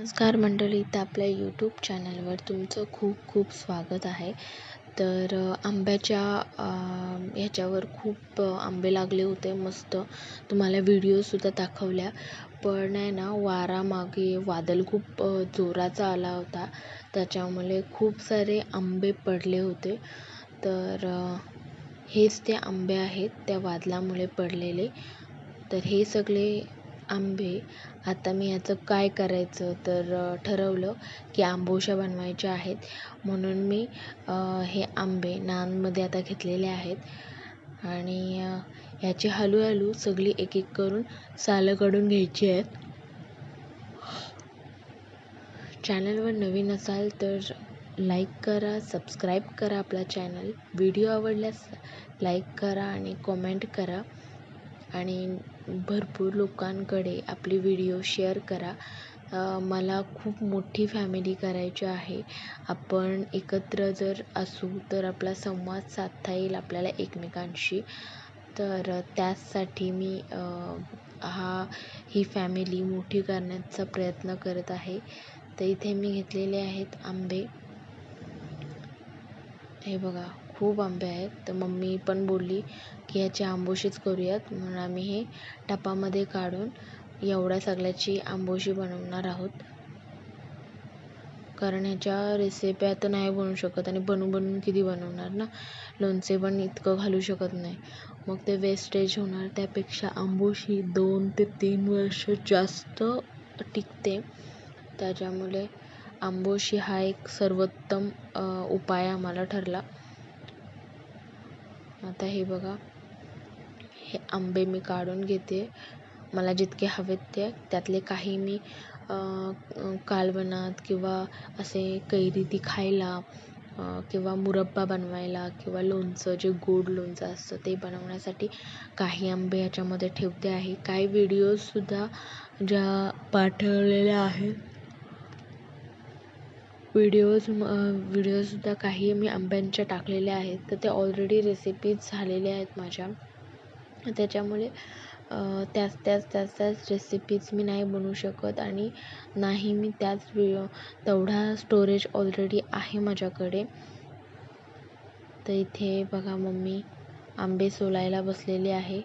नमस्कार मंडळी तर आपल्या यूट्यूब चॅनलवर तुमचं खूप खूप स्वागत आहे. तर आंब्याच्या ह्याच्यावर खूप आंबे लागले होते मस्त. तुम्हाला व्हिडिओसुद्धा दाखवल्या. पण आहे ना वारामागे वादल वादळ खूप जोराचा आला होता. त्याच्यामुळे खूप सारे आंबे पडले होते. तर हेच ते आंबे आहेत त्या वादळामुळे पडलेले. तर हे सगळे आंबे. आता मी ह्याचं काय करायचं तर ठरवलं की आंबोश्या बनवायच्या आहेत. म्हणून मी हे आंबे नानमध्ये आता घेतलेले आहेत. आणि अ, ह्याची हळूहळू सगळी एक एक करून सालं काढून घ्यायची आहेत. चॅनलवर नवीन असाल तर लाईक करा सबस्क्राईब करा आपला चॅनल. व्हिडिओ आवडल्यास लाईक करा आणि कॉमेंट करा. आणि भरपूर लोकांकडे आपले व्हिडिओ शेअर करा. मला खूप मोठी फॅमिली करायची आहे. आपण एकत्र जर असू तर आपला संवाद साधता येईल आपल्याला एकमेकांशी. तर त्याचसाठी मी हा ही फॅमिली मोठी करण्याचा प्रयत्न करत आहे. तर इथे मी घेतलेले आहेत आंबे. हे बघा. खूप आंबे आहेत. तर मम्मी पण बोलली की ह्याची आंबोशीच करूयात. म्हणून आम्ही हे टपामध्ये काढून एवढ्या सगळ्याची आंबोशी बनवणार आहोत. कारण ह्याच्या रेसिप्या तर नाही बनवू शकत आणि बनवून बनवून किती बनवणार ना? लोणचे पण इतकं घालू शकत नाही. मग ते वेस्टेज होणार. त्यापेक्षा आंबोशी दोन ते तीन वर्ष जास्त टिकते. त्याच्यामुळे आंबोशी हा एक सर्वोत्तम उपाय आम्हाला ठरला. आता हे बघा. हे आंबे मी काढून घेते. मला जितके हवेत ते त्यातले काही मी कालवनात कालवणात किंवा असे कैरी ती खायला किंवा मुरब्बा बनवायला किंवा लोणचं जे गोड लोणचं असतं ते बनवण्यासाठी काही आंबे ह्याच्यामध्ये ठेवते आहे. काही व्हिडिओजसुद्धा ज्या पाठवलेल्या आहेत. व्हिडिओज व्हिडिओजसुद्धा काही मी आंब्यांच्या टाकलेल्या आहेत. तर ते ऑलरेडी रेसिपीज झालेल्या आहेत माझ्या. त्याच्यामुळे त्याच त्याच त्याच त्याच रेसिपीज मी नाही बनवू शकत आणि नाही मी त्याच व्हिडिओ तेवढा स्टोरेज ऑलरेडी आहे माझ्याकडे. तर इथे बघा मम्मी आंबे सोलायला बसलेली आहे.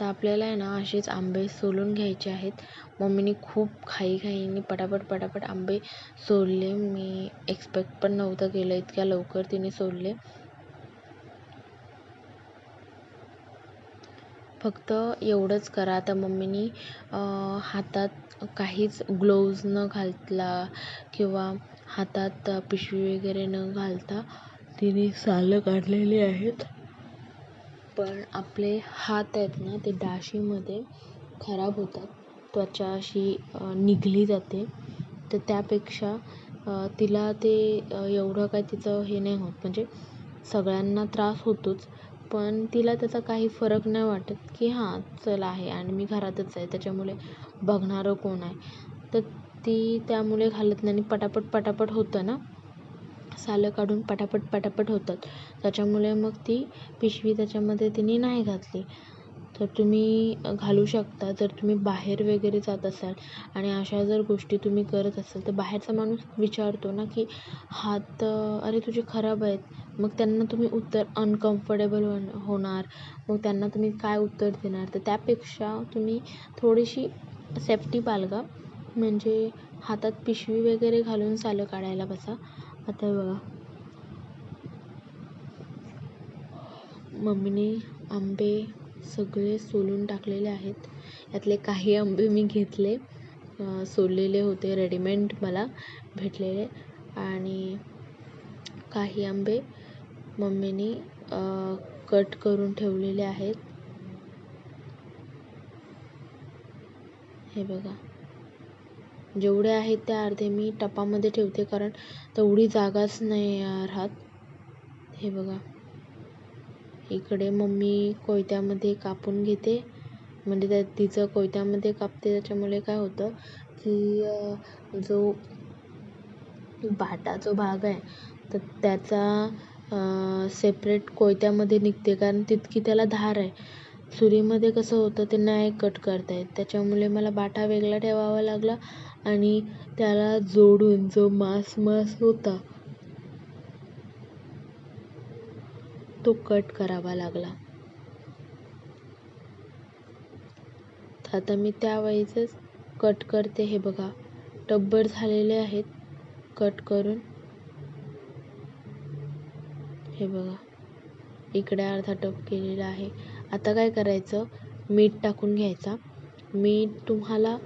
तर आपल्याला आहे ना असेच आंबे सोलून घ्यायचे आहेत. मम्मीनी खूप घाईघाईने पटापट पटापट आंबे सोलले. मी एक्सपेक्ट पण नव्हतं केलं. इतक्या लवकर तिने सोलले. फक्त एवढंच करा. आता मम्मीनी हातात काहीच ग्लोव्ज न घातला किंवा हातात पिशवी वगैरे न घालता तिने सालं काढलेली आहेत. पण आपले हात आहेत ना ते डाशीमध्ये खराब होतात. त्वचा अशी निघली जाते. तर त्यापेक्षा तिला ते एवढं काय तिचं हे नाही होत. म्हणजे सगळ्यांना त्रास होतोच. पण तिला त्याचा काही फरक नाही वाटत की हां चल आहे आणि मी घरातच आहे त्याच्यामुळे बघणारं कोण आहे. तर ती त्यामुळे घालत नाही आणि पटापट पटापट होतं ना. सालं काढून पटापट पटापट होतात. त्याच्यामुळे मग ती पिशवी त्याच्यामध्ये तिने नाही घातली. तर तुम्ही घालू शकता. जर तुम्ही बाहेर वगैरे जात असाल आणि अशा जर गोष्टी तुम्ही करत असाल तर बाहेरचा माणूस विचारतो ना की हात अरे तुझे खराब आहेत. मग त्यांना तुम्ही उत्तर अनकम्फर्टेबल होणार. मग त्यांना तुम्ही काय उत्तर देणार? तर त्यापेक्षा तुम्ही थोडीशी सेफ्टी बाळगा म्हणजे हातात पिशवी वगैरे घालून सालं काढायला बसा. आता बघा. मम्मीने आंबे सगळे सोलून टाकलेले आहेत. यातले काही आंबे मी घेतले. सोललेले होते रेडीमेड मला भेटलेले. आणि काही आंबे मम्मीने कट करून ठेवलेले आहेत. हे बघा. जेवढे आहेत ते अर्धे मी टपामध्ये ठेवते कारण तेवढी जागाच नाही राहत. हे बघा. इकडे मम्मी कोयत्यामध्ये कापून घेते. म्हणजे त्या तिचं कोयत्यामध्ये कापते त्याच्यामुळे काय होतं की जो बाटा जो भाग आहे तर त्याचा सेपरेट कोयत्यामध्ये निघते कारण तितकी त्याला धार आहे. सुरीमध्ये कसं होतं ते नाही कट करता येत. त्याच्यामुळे मला बाटा वेगळा ठेवावा लागला. आणि त्याला जोडून जो मांस मास होता तो कट करावा लागला. तर आता मी त्यावेळीचंच कट करते हे बघा. टब्बर झालेले आहेत. कट करून हे बघा. इकडे अर्धा टप केलेला आहे. आता काय करायचं? मीठ टाकून घ्यायचा. मीठ तुम्हाला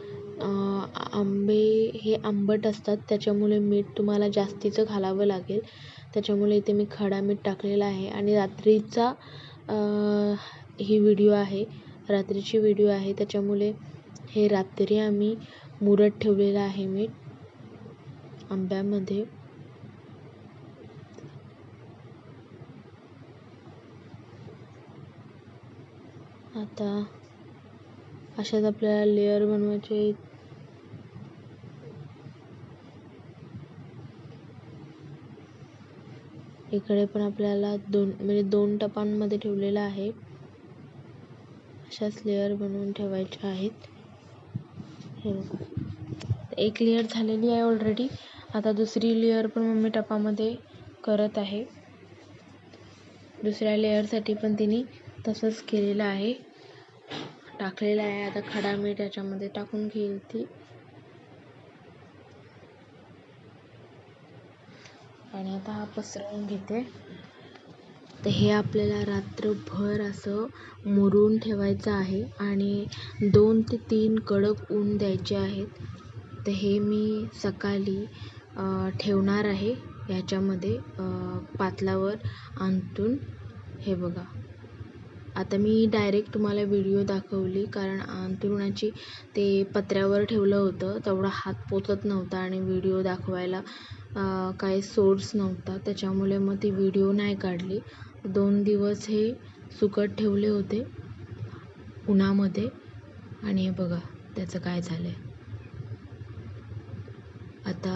आंबे हे आंबट असतात त्याच्यामुळे मीठ तुम्हाला जास्तीचं घालावं लागेल. त्याच्यामुळे इथे मी खडा मीठ टाकलेला आहे. आणि रात्रीचा ही व्हिडिओ आहे रात्रीची व्हिडिओ आहे. त्याच्यामुळे हे रात्री आम्ही मुरत ठेवलेलं आहे मीठ आंब्यामध्ये. आता अशाच आपल्याला लेअर बनवायचे आहेत. इकडे पण आपल्याला दोन म्हणजे दोन टपांमध्ये ठेवलेलं आहे. अशाच लेअर बनवून ठेवायच्या आहेत. हे बघा. एक लेअर झालेली आहे ऑलरेडी आता दुसरी लेअर पण मम्मी टपामध्ये करत आहे. दुसऱ्या लेअरसाठी पण तिने तसंच केलेलं आहे. टाकलेलं आहे. आता खडा मीठ याच्यामध्ये टाकून घेईल ती. आणि आता हा पसरवून घेते. तर हे आपल्याला रात्रभर असं मुरून ठेवायचं आहे आणि दोन ते तीन कडक ऊन द्यायचे आहेत. तर हे मी सकाळी ठेवणार आहे. ह्याच्यामध्ये पातलावर आणतून. हे बघा. आता मी डायरेक्ट तुम्हाला व्हिडिओ दाखवली कारण अंथरुणाची ते पत्र्यावर ठेवलं होतं. तेवढा हात पोचत नव्हता आणि व्हिडिओ दाखवायला काही सोर्स नव्हता. त्याच्यामुळे मग ती व्हिडिओ नाही काढली. दोन दिवस हे सुकत ठेवले होते उन्हामध्ये. आणि हे बघा त्याचं काय झालं आहे आता